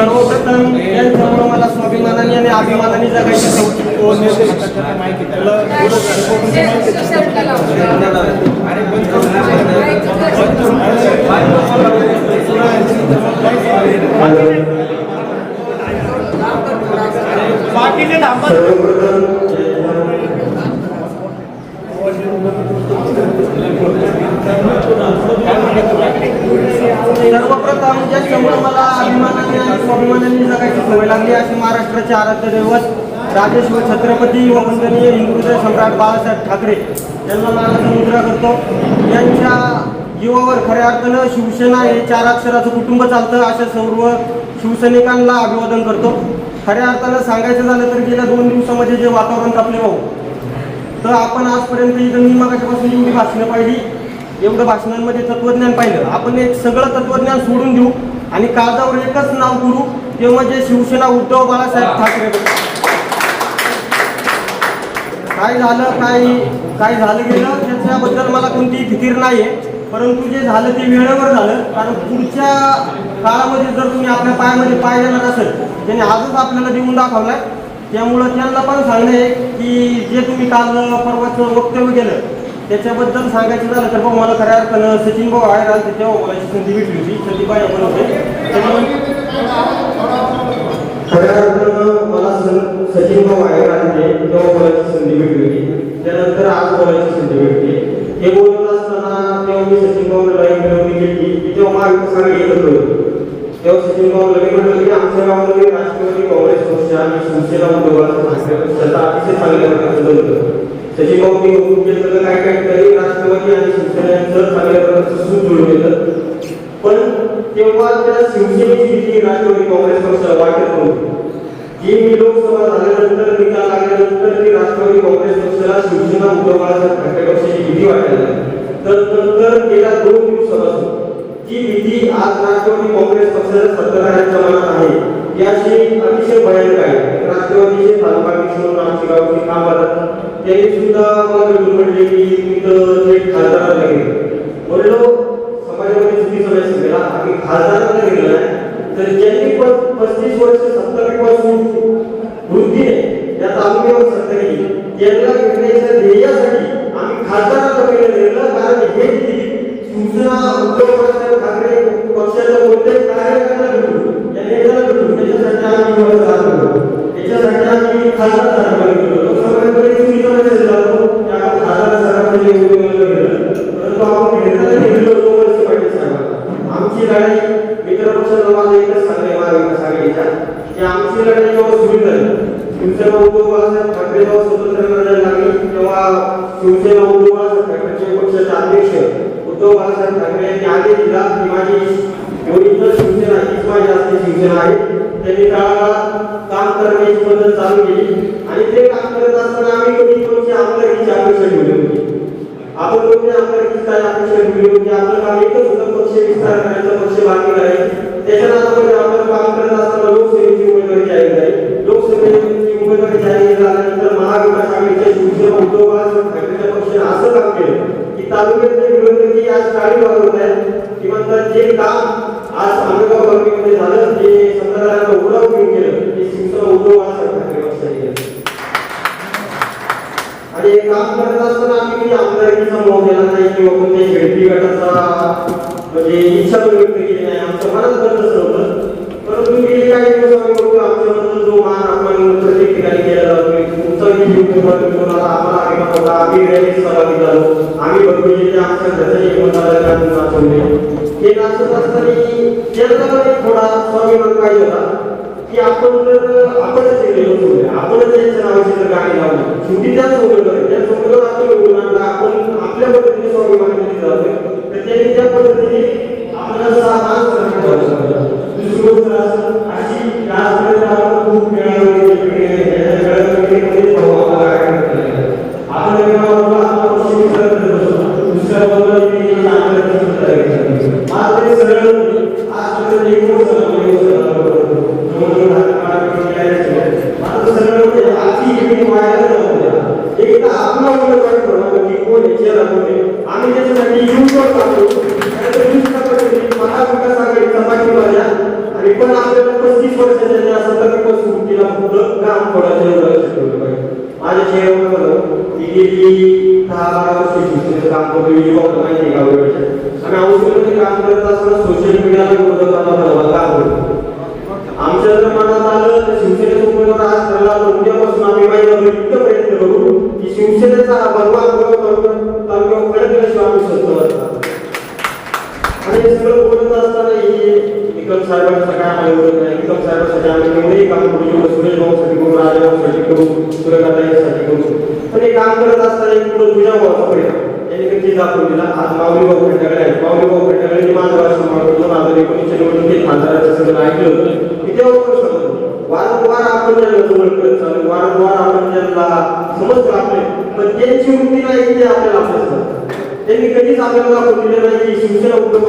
सर्वप्रथम यांच्यामुळे मला स्वाभिमानाने आणि अभिमानाने जगायची संधी सर्वप्रथम ज्याच्यामुळे मला अभिमानाने आणि स्वाभिमानाने जगायची सवय लागली. अशी महाराष्ट्राचे आराध्य दैवत राजेश्वर छत्रपती व वंदनीय हिंदुहृदय सम्राट बाळासाहेब ठाकरे यांना मानाचा मुद्रा करतो. यांच्या जीवावर खऱ्या अर्थानं शिवसेना हे चार अक्षराचं कुटुंब चालतं अशा सर्व शिवसैनिकांना अभिवादन करतो. खऱ्या अर्थानं सांगायचं झालं तर गेल्या दोन दिवसामध्ये जे वातावरण तापले भाऊ तर आपण आजपर्यंत इथं मी मागाच्यापासून एवढी भाषणं पाहिली. एवढं भाषणांमध्ये तत्वज्ञान पाहिलं. आपण एक सगळं तत्वज्ञान सोडून देऊ आणि कागदावर एकच नाव करू ते म्हणजे शिवसेना उद्धव बाळासाहेब ठाकरे. काय झालं काय काय झालं गेलं त्याच्याबद्दल मला कोणतीही फिकीर नाही आहे परंतु जे झालं ते वेळेवर झालं. कारण पुढच्या काळामध्ये जर तुम्ही आपल्या पायामध्ये पाय देणार असेल त्याने आजच आपल्याला देऊन दाखवलाय. त्यामुळं त्यांना पण सांगणं आहे की जे तुम्ही काल परवाचं वक्तव्य केलं त्याच्याबद्दल सांगायचं झालं तर भाऊ मला खऱ्या अर्थानं सचिन भाऊ आहे आले तेव्हा बोलायची संधी भेटली होती. संदीपाई आपण होते. खऱ्या अर्थानं मला सचिन भाऊ आहे आले तेव्हा बोलायची संधी भेटली होती. त्यानंतर आज बोलायची संधी भेटली. हे बोलत असताना तेव्हा मी सचिन भाऊला एक मिळवणी केली. की तेव्हा महाविकास आघाडी एकत्र होती. तेव्हा सचिन भाऊ लगे म्हटलं की आमच्या गावामध्ये राष्ट्रवादी काँग्रेस पक्ष आणि शिवसेना उद्धवला त्याचा अतिशय चांगल्या प्रकारचं होतं त्याची भाऊ मी हुकूम काय काय तरी राष्ट्रवादी आणि शिवसेना यांचं चांगल्या प्रकारचं सूट जुळून येतं पण तेव्हा त्या शिवसेनेची भीती राष्ट्रवादी काँग्रेस पक्ष वाटत नव्हती. जी मी लोकसभा झाल्यानंतर निकाल लागल्यानंतर ती राष्ट्रवादी काँग्रेस पक्षाला शिवसेना उद्धव बाळासाहेब ठाकरे पक्षाची भीती वाटायला तर नंतर गेल्या दोन दिवसापासून जी भीती आज राष्ट्रवादी काँग्रेस पक्षाच्या सत्ताधाऱ्यांच्या मनात आहे. ती अतिशय भयानक आहे. राष्ट्रवादीचे तालुका किशोर म्हणून आमची गावची काम करतात त्यांनी सुद्धा मला भेटून म्हणले की तुमचं थेट खासदाराला गेलं म्हणलो समाजामध्ये चुकीचं मेसेज गेला आम्ही खासदाराला गेलो नाही तर ज्यांनी पण पस्तीस वर्ष सत्तावीपासून वृद्धीने या तालुक्यावर सत्ता केली त्यांना घेण्याच्या ध्येयासाठी आम्ही खासदाराला पहिलं नेलं कारण हे जी शिवसेना उद्धव बाळासाहेब ठाकरे पक्षाच्या कोणत्याही कार्यकर्त्याला आपण वर्ष पाटील साहेब आमची लढाई माझं एकच सांगणे की आमची लढाई जेव्हा सुरू झाली शिवसेना उद्धव बाळासाहेब ठाकरे जेव्हा स्वतंत्र लढायला लागली तेव्हा शिवसेना उद्धव बाळासाहेब ठाकरेचे पक्षाचे अध्यक्ष उद्धव बाळासाहेब ठाकरे यांनी आदेश दिला की माझी एवढी शिवसेना हीच माझी असते शिवसेना आहे त्यांनी काम करण्याची पद्धत चालू केली आणि ते काम करत असताना आम्ही कधी कोणती आमदारकीची अपेक्षा ठेवली होती. आपण कोणत्या आमदारकीची विस्तार अपेक्षा ठेवली होती आपलं काम एकच होतं पक्ष विस्तार करायचा पक्ष बाकी करायची. त्याच्या नावामध्ये आपण काम करत असताना लोकसेवेची उमेदवारी जाहीर झाली. लोकसभेची उमेदवारी जाहीर झाल्यानंतर महाविकास आघाडीच्या शिवसेना उद्धव बाळासाहेब ठाकरेच्या पक्षाने असं काम केलं की तालुक्यातले विरोधकी आज काळी वाजवत आहेत किंवा जे काम आज आंबेगाव तालुक्यामध्ये काम करत असताना आम्ही कधी आमदारकीचा मोह दिला नाही किंवा कोणत्या व्यक्ती गटाचा म्हणजे इच्छा व्यक्त केली नाही आमचं मनात पण तसं नव्हतं परंतु गेली काही दिवस आम्ही बघतो आमच्याबद्दल जो मान आपण प्रत्येक ठिकाणी केला जातो तुमचा आम्हाला ऐकत होता आम्ही रॅलीत सहभागी झालो आम्ही बघतो आमच्या घरचे मतदार नाचवले हे नाचत असताना त्यांचा थोडा स्वाभिमान पाहिजे होता. की आपण जर आपणच हे केलं आपणच त्यांच्या नावाची जर गाणी लावली. शेवटी त्याच सोबत त्या सोबत आपण निवडून आणला. आपण आपल्या पद्धतीने स्वाभिमान केली जातोय तर त्यांनी त्या पद्धतीने आपल्याला जर मान सन्मान दुसरी गोष्ट असं, अशी राजकारण आपण खूप मिळालं एकदा आपला ठरवलं की कोण आम्ही त्याच्यासाठी YouTube टाकतो. त्यानंतर आघाडीचा पाठिंबा आणि पण आपल्याला पस्तीस वर्षाच्या ज्या सतत तिला फक्त काम थोडं लक्ष ठेवलं पाहिजे. माझ्या चेहऱ्यावर बघा गेली दहा बारा वर्ष शिक्षणाचं काम करतो माहिती का म्हणजे काम करत असताना सोशल मीडियाला विरोधात उद्यापासून आम्ही इतकं प्रयत्न करू की शिवसेनेचा हा आम्ही आणि सगळं बोलत असताना ही निकम साहेबांचं काय नाही. निकम साहेबांसाठी आम्ही काम करू जेवढं सुरेश भाऊसाठी करू करू करू. पण हे काम करत असताना एक तुझ्या भावाचा परिणाम. यांनी दाखवून दिला. आज माऊली भाऊ भेटाकडे आहे माऊली भाऊ माझं वर्ष दोन हजार निवडणुकीत खासदाराचं सगळं ऐकलं होतं. की तेव्हा वारंवार आपण भगवान आपण त्यांना समजतो आपले पण त्यांची मुक्ती नाही ते आपल्याला समजतात. त्यांनी कधीच आपल्याला दाखवून नाही की शिवसेना उद्धव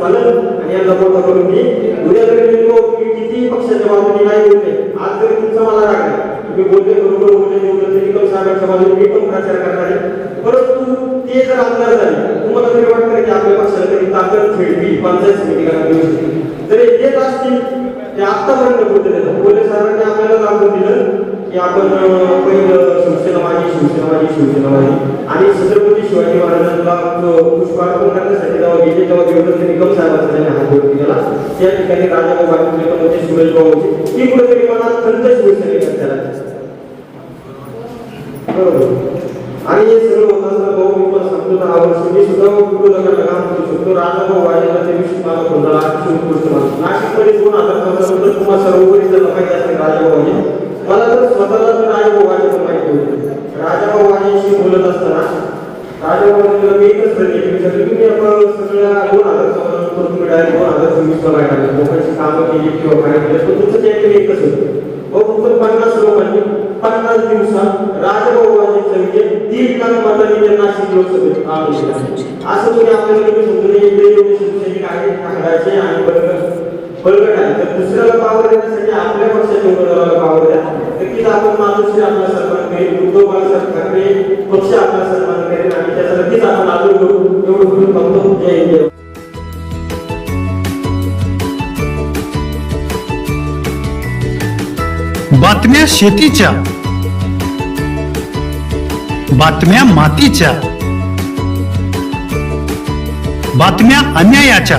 चालेल? आणि यांना मोठा करून मी उद्या जरी गेलो की किती पक्षाच्या बाजूने नाही बोलले. आज जरी तुमचा मला राग तुम्ही बोलले बरोबर बोलले बोलते तरी निकम साहेबांच्या बाजूने मी पण प्रचार करणार आहे. परंतु ते जर आमदार झाले तुम्हाला तरी वाटतं की आपल्या पक्षाला तरी ताकद खेळली पंचायत समिती करावी जर हे येत असतील ते आतापर्यंत बोलते देतात बोलले साहेबांनी आपल्याला दाखवून दिलं की आपण पहिलं शिवसेना माझी शिवसेना माझी शिवसेना माझी आणि छत्रपती शिवाजी महाराजांना पुष्पार्पण करण्यासाठी जेव्हा गेले तेव्हा जेवढं निकम साहेबांचा त्यांनी हात जोडून केला त्या ठिकाणी राजाभाऊ बाकी पण होते सुरेश होते. ती कुठेतरी मला खंत शिवसेनेकर त्याला आणि हे सगळं होत असताना भाऊ मी पण सांगतो दहा वर्ष मी सुद्धा विरोधकांना काम करू शकतो राजाभाऊ वाजेला ते विषय मला कोणाला झाला अतिशय उत्कृष्ट नाशिकमध्ये दोन हजार पंधरा तुम्हाला सर्वोपरी जर माहिती असेल राजाभाऊने मला तर स्वतःला तर राजाभाऊ पण माहिती होती. राजाभाऊ बोलत असताना राजाभाऊ मी एकच प्रश्न तुम्ही आपण सगळ्या दोन हजार चौदा नंतर तुम्ही डायरेक्ट दोन हजार लोकांची कामं केली किंवा काय केलं पण तुमचं एकच होतं. फक्त पन्नास लोकांनी म्हणजे पन्नास दिवसात राजभाऊ वाजेचा विजय दीड लाख मतांनी त्यांना नाशिक लोकसभेत असं तुम्ही आपल्याला तुम्ही म्हणजे समजून शिवसैनिक ठाकराचे आणि बळकट आहे तर दुसऱ्याला पावर देण्यासाठी आपल्या पक्षाच्या उमेदवाराला पावर द्या? नक्कीच आपण आपला सन्मान करेल उद्धव बाळासाहेब ठाकरे पक्ष आपला सन्मान करेल आणि त्याचा नक्कीच आपण आदर करू एवढं जय हिंद. बातम्या शेतीच्या बातम्या मातीच्या बातम्या अन्यायाच्या.